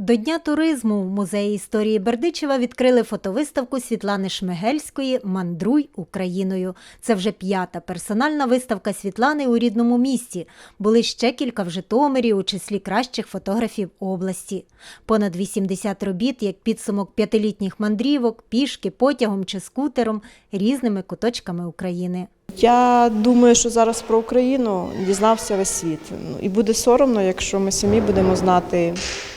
До Дня туризму в музеї історії Бердичева відкрили фотовиставку Світлани Шмигельської Мандруй Україною. Це вже п'ята персональна виставка Світлани у рідному місті. Були ще кілька в Житомирі у числі кращих фотографів області. Понад 80 робіт, як підсумок п'ятилітніх мандрівок, пішки, потягом чи скутером різними куточками України. Я думаю, що зараз про Україну дізнався весь світ. Ну, І буде соромно, якщо ми самі будемо знати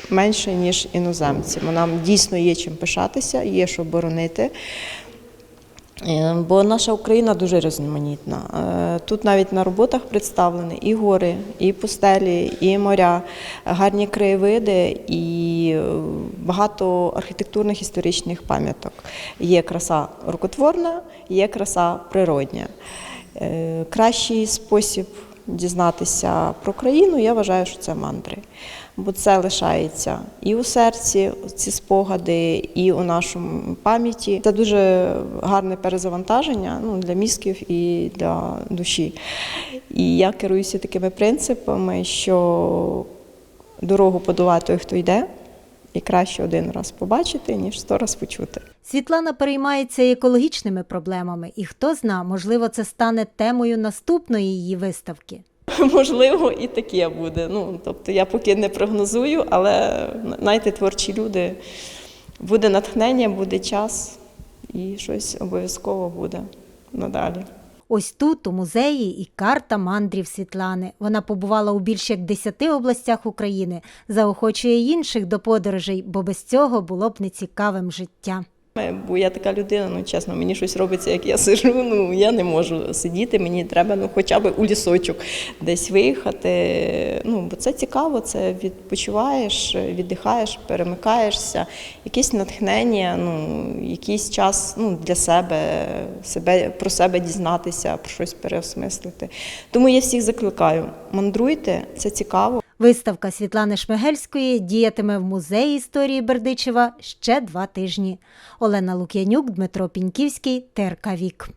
менше, ніж іноземці. Нам дійсно є чим пишатися, є що боронити. Е, Бо наша Україна дуже різноманітна. Е, Тут навіть на роботах представлені і гори, і пустелі, і моря, гарні краєвиди і багато архітектурних історичних пам'яток. Є краса рукотворна, є краса природня. Е, Кращий спосіб дізнатися про країну, я вважаю, що це мандри. Бо це лишається і у серці, ці спогади, і у нашому пам'яті. Це дуже гарне перезавантаження ну, для мізків і для душі. І я керуюся такими принципами, що дорогу подолає той, хто йде, і краще один раз побачити, ніж сто раз почути. Світлана переймається екологічними проблемами, і хто зна, можливо, це стане темою наступної її виставки. Можливо, і таке буде. Ну, тобто я поки не прогнозую, але знаєте, творчі люди, буде натхнення, буде час, і щось обов'язково буде надалі. Ось тут, у музеї, і карта мандрів Світлани. Вона побувала у більш як десяти областях України, заохочує інших до подорожей, бо без цього було б нецікавим життя. Бо я така людина, ну чесно, мені щось робиться, як я сижу. Ну я не можу сидіти. Мені треба ну хоча б у лісочок десь виїхати. Ну бо це цікаво, це відпочиваєш, віддихаєш, перемикаєшся, якесь натхнення, ну якийсь час ну, для себе, себе про себе дізнатися, про щось переосмислити. Тому я всіх закликаю: мандруйте, це цікаво. Виставка Світлани Шмигельської діятиме в музеї історії Бердичева ще два тижні. Олена Лук'янюк, Дмитро Піньківський, ТРК Вік.